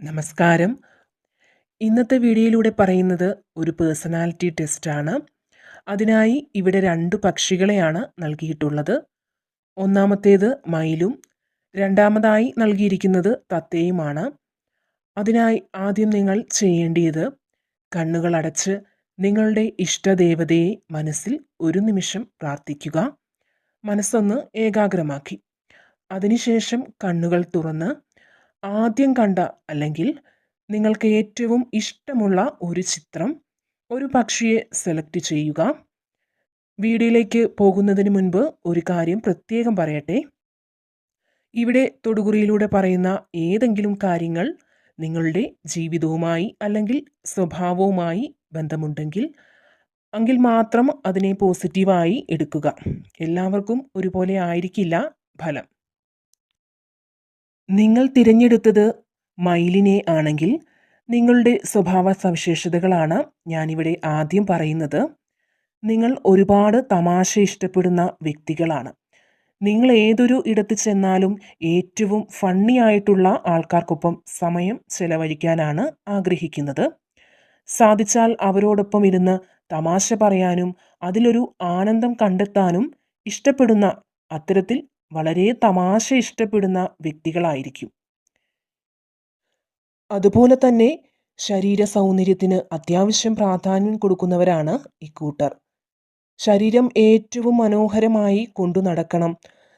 നമസ്കാരം. ഇന്നത്തെ വീഡിയോയിലൂടെ പറയുന്നത് ഒരു പേഴ്സണാലിറ്റി ടെസ്റ്റാണ് അതിനായി ഇവിടെ രണ്ട് പക്ഷികളെയാണ് നൽകിയിട്ടുള്ളത്. ഒന്നാമത്തേത് മയിലും രണ്ടാമതായി നൽകിയിരിക്കുന്നത് തത്തയുമാണ്. അതിനായി ആദ്യം നിങ്ങൾ ചെയ്യേണ്ടിയത് കണ്ണുകൾ അടച്ച് നിങ്ങളുടെ ഇഷ്ടദേവതയെ മനസ്സിൽ ഒരു നിമിഷം പ്രാർത്ഥിക്കുക. മനസ്സൊന്ന് ഏകാഗ്രമാക്കി. അതിനുശേഷം കണ്ണുകൾ തുറന്ന് ആദ്യം കണ്ട അല്ലെങ്കിൽ നിങ്ങൾക്ക് ഏറ്റവും ഇഷ്ടമുള്ള ഒരു ചിത്രം ഒരു പക്ഷിയെ സെലക്ട് ചെയ്യുക. വീഡിയോയിലേക്ക് പോകുന്നതിന് മുൻപ് ഒരു കാര്യം പ്രത്യേകം പറയട്ടെ. ഇവിടെ തൊടുകുറിയിലൂടെ പറയുന്ന ഏതെങ്കിലും കാര്യങ്ങൾ നിങ്ങളുടെ ജീവിതവുമായി അല്ലെങ്കിൽ സ്വഭാവവുമായി ബന്ധമുണ്ടെങ്കിൽ എങ്കിൽ മാത്രം അതിനെ പോസിറ്റീവായി എടുക്കുക. എല്ലാവർക്കും ഒരുപോലെ ആയിരിക്കില്ല ഫലം. നിങ്ങൾ തിരഞ്ഞെടുത്തത് മയിലിനെ ആണെങ്കിൽ നിങ്ങളുടെ സ്വഭാവ സവിശേഷതകളാണ് ഞാനിവിടെ ആദ്യം പറയുന്നത്. നിങ്ങൾ ഒരുപാട് തമാശ ഇഷ്ടപ്പെടുന്ന വ്യക്തികളാണ്. നിങ്ങൾ ഏതൊരു ഇടത്ത് ചെന്നാലും ഏറ്റവും ഫണ്ണി ആയിട്ടുള്ള ആൾക്കാർക്കൊപ്പം സമയം ചെലവഴിക്കാനാണ് ആഗ്രഹിക്കുന്നത്. സാധിച്ചാൽ അവരോടൊപ്പം ഇരുന്ന് തമാശ പറയാനും അതിലൊരു ആനന്ദം കണ്ടെത്താനും ഇഷ്ടപ്പെടുന്ന അത്തരത്തിൽ വളരെ തമാശ ഇഷ്ടപ്പെടുന്ന വ്യക്തികളായിരിക്കും. അതുപോലെ തന്നെ ശരീര സൗന്ദര്യത്തിന് അത്യാവശ്യം പ്രാധാന്യം കൊടുക്കുന്നവരാണ് ഇക്കൂട്ടർ ശരീരം ഏറ്റവും മനോഹരമായി കൊണ്ടു നടക്കണം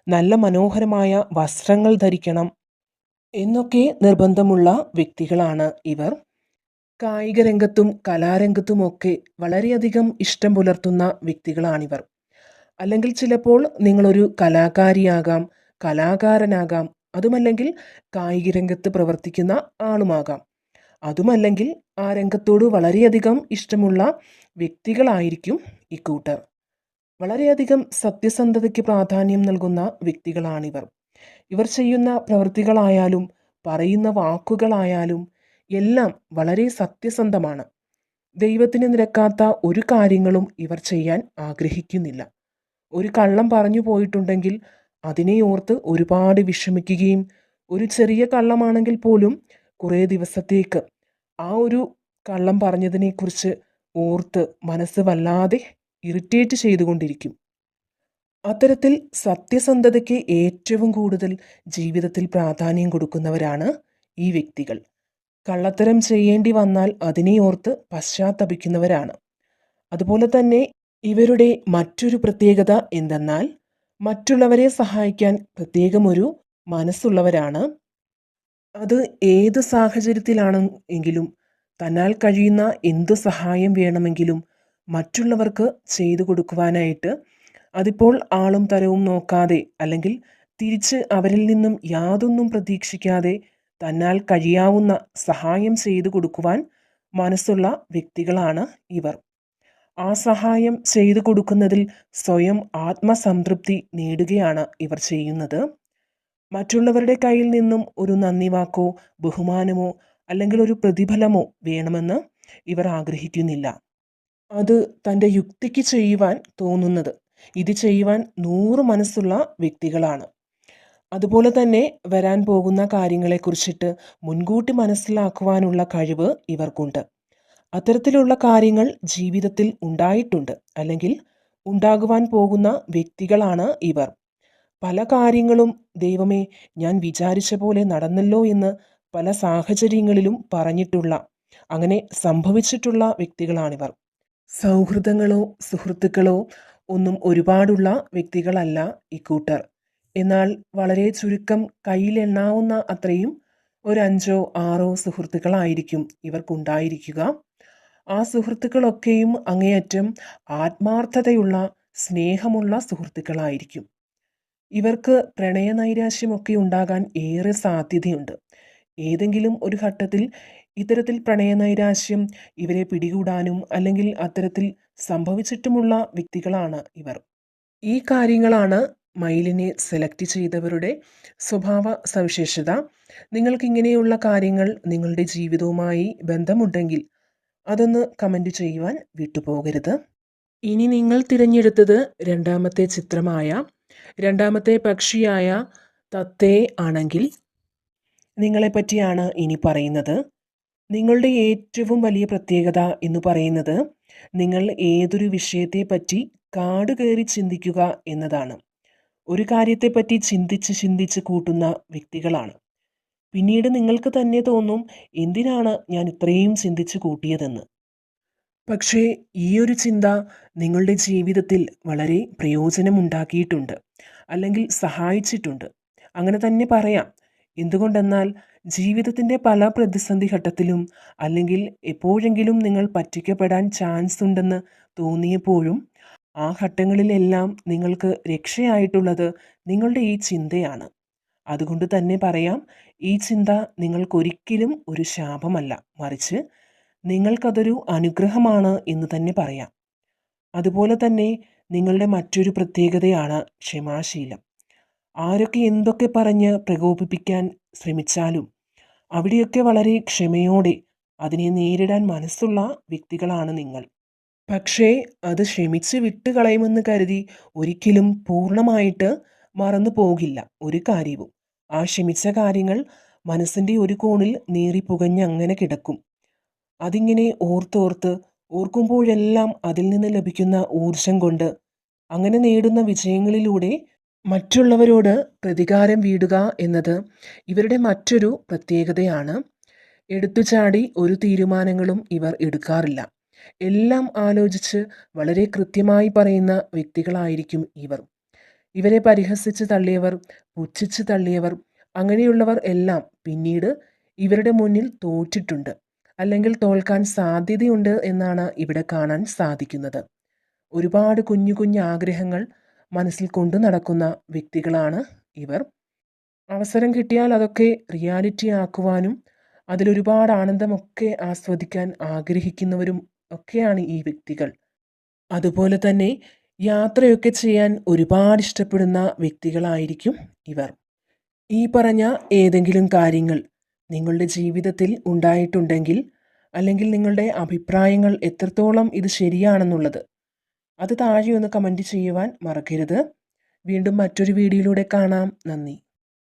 നല്ല മനോഹരമായ വസ്ത്രങ്ങൾ ധരിക്കണം എന്നൊക്കെ നിർബന്ധമുള്ള വ്യക്തികളാണ് ഇവർ. കായിക രംഗത്തും കലാരംഗത്തുമൊക്കെ വളരെയധികം ഇഷ്ടം പുലർത്തുന്ന വ്യക്തികളാണിവർ. അല്ലെങ്കിൽ ചിലപ്പോൾ നിങ്ങളൊരു കലാകാരിയാകാം കലാകാരനാകാം അതുമല്ലെങ്കിൽ കായിക രംഗത്ത് പ്രവർത്തിക്കുന്ന ആളുമാകാം. അതുമല്ലെങ്കിൽ ആ രംഗത്തോട് വളരെയധികം ഇഷ്ടമുള്ള വ്യക്തികളായിരിക്കും ഇക്കൂട്ടർ വളരെയധികം സത്യസന്ധതയ്ക്ക് പ്രാധാന്യം നൽകുന്ന വ്യക്തികളാണിവർ. ഇവർ ചെയ്യുന്ന പ്രവൃത്തികളായാലും പറയുന്ന വാക്കുകളായാലും എല്ലാം വളരെ സത്യസന്ധമാണ്. ദൈവത്തിന് നിരക്കാത്ത ഒരു കാര്യങ്ങളും ഇവർ ചെയ്യാൻ ആഗ്രഹിക്കുന്നില്ല. ഒരു കള്ളം പറഞ്ഞു പോയിട്ടുണ്ടെങ്കിൽ അതിനെ ഓർത്ത് ഒരുപാട് വിഷമിക്കുകയും ഒരു ചെറിയ കള്ളമാണെങ്കിൽ പോലും കുറേ ദിവസത്തേക്ക് ആ ഒരു കള്ളം പറഞ്ഞതിനെക്കുറിച്ച് ഓർത്ത് മനസ്സ് വല്ലാതെ ഇറിറ്റേറ്റ് ചെയ്തുകൊണ്ടിരിക്കും. അത്തരത്തിൽ സത്യസന്ധതയ്ക്ക് ഏറ്റവും കൂടുതൽ ജീവിതത്തിൽ പ്രാധാന്യം കൊടുക്കുന്നവരാണ് ഈ വ്യക്തികൾ. കള്ളത്തരം ചെയ്യേണ്ടി വന്നാൽ അതിനെ ഓർത്ത് പശ്ചാത്തപിക്കുന്നവരാണ്. അതുപോലെ തന്നെ ഇവരുടെ മറ്റൊരു പ്രത്യേകത എന്തെന്നാൽ മറ്റുള്ളവരെ സഹായിക്കാൻ പ്രത്യേകമൊരു മനസ്സുള്ളവരാണ്. അത് ഏത് സാഹചര്യത്തിലാണ് എങ്കിലും തന്നാൽ കഴിയുന്ന എന്ത് സഹായം വേണമെങ്കിലും മറ്റുള്ളവർക്ക് ചെയ്തു കൊടുക്കുവാനായിട്ട് അതിപ്പോൾ ആളും തരവും നോക്കാതെ അല്ലെങ്കിൽ തിരിച്ച് അവരിൽ നിന്നും യാതൊന്നും പ്രതീക്ഷിക്കാതെ തന്നാൽ കഴിയാവുന്ന സഹായം ചെയ്തു കൊടുക്കുവാൻ മനസ്സുള്ള വ്യക്തികളാണ് ഇവർ. ആ സഹായം ചെയ്തു കൊടുക്കുന്നതിൽ സ്വയം ആത്മസംതൃപ്തി നേടുകയാണ് ഇവർ ചെയ്യുന്നത്. മറ്റുള്ളവരുടെ കയ്യിൽ നിന്നും ഒരു നന്ദി വാക്കോ ബഹുമാനമോ അല്ലെങ്കിൽ ഒരു പ്രതിഫലമോ വേണമെന്ന് ഇവർ ആഗ്രഹിക്കുന്നില്ല. അത് തന്റെ യുക്തിക്ക് ചെയ്യുവാൻ തോന്നുന്നത് ഇത് ചെയ്യുവാൻ നൂറ് മനസ്സുള്ള വ്യക്തികളാണ്. അതുപോലെ തന്നെ വരാൻ പോകുന്ന കാര്യങ്ങളെക്കുറിച്ചിട്ട് മുൻകൂട്ടി മനസ്സിലാക്കുവാനുള്ള കഴിവ് ഇവർക്കുണ്ട്. അത്തരത്തിലുള്ള കാര്യങ്ങൾ ജീവിതത്തിൽ ഉണ്ടായിട്ടുണ്ട്. അല്ലെങ്കിൽ ഉണ്ടാകുവാൻ പോകുന്ന വ്യക്തികളാണ് ഇവർ. പല കാര്യങ്ങളും ദൈവമേ ഞാൻ വിചാരിച്ച പോലെ നടന്നല്ലോ എന്ന് പല സാഹചര്യങ്ങളിലും പറഞ്ഞിട്ടുള്ള അങ്ങനെ സംഭവിച്ചിട്ടുള്ള വ്യക്തികളാണിവർ. സൗഹൃദങ്ങളോ സുഹൃത്തുക്കളോ ഒന്നും ഒരുപാടുള്ള വ്യക്തികളല്ല ഇക്കൂട്ടർ എന്നാൽ വളരെ ചുരുക്കം കയ്യിലെണ്ണാവുന്ന അത്രയും ഒരു അഞ്ചോ ആറോ സുഹൃത്തുക്കളായിരിക്കും ഇവർക്കുണ്ടായിരിക്കുക. ആ സുഹൃത്തുക്കളൊക്കെയും അങ്ങേയറ്റം ആത്മാർത്ഥതയുള്ള സ്നേഹമുള്ള സുഹൃത്തുക്കളായിരിക്കും. ഇവർക്ക് പ്രണയനൈരാശ്യമൊക്കെ ഉണ്ടാകാൻ ഏറെ സാധ്യതയുണ്ട്. ഏതെങ്കിലും ഒരു ഘട്ടത്തിൽ ഇത്തരത്തിൽ പ്രണയനൈരാശ്യം ഇവരെ പിടികൂടാനും അല്ലെങ്കിൽ അത്തരത്തിൽ സംഭവിച്ചിട്ടുമുള്ള വ്യക്തികളാണ് ഇവർ. ഈ കാര്യങ്ങളാണ് മയിലിനെ സെലക്ട് ചെയ്തവരുടെ സ്വഭാവ സവിശേഷത. നിങ്ങൾക്കിങ്ങനെയുള്ള കാര്യങ്ങൾ നിങ്ങളുടെ ജീവിതവുമായി ബന്ധമുണ്ടെങ്കിൽ അതൊന്ന് കമന്റ് ചെയ്യുവാൻ വിട്ടുപോകരുത്. ഇനി നിങ്ങൾ തിരഞ്ഞെടുത്തത് രണ്ടാമത്തെ ചിത്രമായ രണ്ടാമത്തെ പക്ഷിയായ തത്തേ ആണെങ്കിൽ നിങ്ങളെപ്പറ്റിയാണ് ഇനി പറയുന്നത്. നിങ്ങളുടെ ഏറ്റവും വലിയ പ്രത്യേകത എന്ന് പറയുന്നത് നിങ്ങൾ ഏതൊരു വിഷയത്തെപ്പറ്റി കാട് കയറി ചിന്തിക്കുക എന്നതാണ്. ഒരു കാര്യത്തെപ്പറ്റി ചിന്തിച്ച് ചിന്തിച്ച് കൂട്ടുന്ന വ്യക്തികളാണ്. പിന്നീട് നിങ്ങൾക്ക് തന്നെ തോന്നും എന്തിനാണ് ഞാൻ ഇത്രയും ചിന്തിച്ചു കൂട്ടിയതെന്ന്. പക്ഷേ ഈ ഒരു ചിന്ത നിങ്ങളുടെ ജീവിതത്തിൽ വളരെ പ്രയോജനമുണ്ടാക്കിയിട്ടുണ്ട് അല്ലെങ്കിൽ സഹായിച്ചിട്ടുണ്ട്. അങ്ങനെ തന്നെ പറയാം. എന്തുകൊണ്ടെന്നാൽ ജീവിതത്തിന്റെ പല പ്രതിസന്ധി ഘട്ടത്തിലും അല്ലെങ്കിൽ എപ്പോഴെങ്കിലും നിങ്ങൾ പറ്റിക്കപ്പെടാൻ ചാൻസ് ഉണ്ടെന്ന് തോന്നിയപ്പോഴും ആ ഘട്ടങ്ങളിലെല്ലാം നിങ്ങൾക്ക് രക്ഷയായിട്ടുള്ളത് നിങ്ങളുടെ ഈ ചിന്തയാണ്. അതുകൊണ്ട് തന്നെ പറയാം ഈ ചിന്ത നിങ്ങൾക്കൊരിക്കലും ഒരു ശാപമല്ല. മറിച്ച് നിങ്ങൾക്കതൊരു അനുഗ്രഹമാണ് എന്ന് തന്നെ പറയാം. അതുപോലെ തന്നെ നിങ്ങളുടെ മറ്റൊരു പ്രത്യേകതയാണ് ക്ഷമാശീലം. ആരൊക്കെ എന്തൊക്കെ പറഞ്ഞ് പ്രകോപിപ്പിക്കാൻ ശ്രമിച്ചാലും അവിടെയൊക്കെ വളരെ ക്ഷമയോടെ അതിനെ നേരിടാൻ മനസ്സുള്ള വ്യക്തികളാണ് നിങ്ങൾ. പക്ഷേ അത് ക്ഷമിച്ച് വിട്ടുകളയുമെന്ന് കരുതി ഒരിക്കലും പൂർണമായിട്ട് മറന്നു പോകില്ല ഒരു കാര്യവും. ആ ക്ഷമിച്ച കാര്യങ്ങൾ മനസ്സിന്റെ ഒരു കോണിൽ നീറിപ്പുകഞ്ഞ് അങ്ങനെ കിടക്കും. അതിങ്ങനെ ഓർത്തോർത്ത് ഓർക്കുമ്പോഴെല്ലാം അതിൽ നിന്ന് ലഭിക്കുന്ന ഊർജം കൊണ്ട് അങ്ങനെ നേടുന്ന വിജയങ്ങളിലൂടെ മറ്റുള്ളവരോട് പ്രതികാരം വീടുക എന്നത് ഇവരുടെ മറ്റൊരു പ്രത്യേകതയാണ്. എടുത്തുചാടി ഒരു തീരുമാനങ്ങളും ഇവർ എടുക്കാറില്ല. എല്ലാം ആലോചിച്ച് വളരെ കൃത്യമായി പറയുന്ന വ്യക്തികളായിരിക്കും ഇവർ. ഇവരെ പരിഹസിച്ച് തള്ളിയവർ പുച്ഛിച്ച് തള്ളിയവർ അങ്ങനെയുള്ളവർ എല്ലാം പിന്നീട് ഇവരുടെ മുന്നിൽ തോറ്റിട്ടുണ്ട്. അല്ലെങ്കിൽ തോൽക്കാൻ സാധ്യതയുണ്ട് എന്നാണ് ഇവിടെ കാണാൻ സാധിക്കുന്നത്. ഒരുപാട് കുഞ്ഞു കുഞ്ഞു ആഗ്രഹങ്ങൾ മനസ്സിൽ കൊണ്ടു നടക്കുന്ന വ്യക്തികളാണ് ഇവർ. അവസരം കിട്ടിയാൽ അതൊക്കെ റിയാലിറ്റി ആക്കുവാനും അതിലൊരുപാട് ആനന്ദമൊക്കെ ആസ്വദിക്കാൻ ആഗ്രഹിക്കുന്നവരും ഒക്കെയാണ് ഈ വ്യക്തികൾ. അതുപോലെ തന്നെ യാത്രയൊക്കെ ചെയ്യാൻ ഒരുപാട് ഇഷ്ടപ്പെടുന്ന വ്യക്തികളായിരിക്കും ഇവർ. ഈ പറഞ്ഞ ഏതെങ്കിലും കാര്യങ്ങൾ നിങ്ങളുടെ ജീവിതത്തിൽ ഉണ്ടായിട്ടുണ്ടെങ്കിൽ അല്ലെങ്കിൽ നിങ്ങളുടെ അഭിപ്രായങ്ങൾ എത്രത്തോളം ഇത് ശരിയാണെന്നുള്ളത് അത് താഴെ ഒന്ന് കമന്റ് ചെയ്യുവാൻ മറക്കരുത്. വീണ്ടും മറ്റൊരു വീഡിയോയിലൂടെ കാണാം. നന്ദി.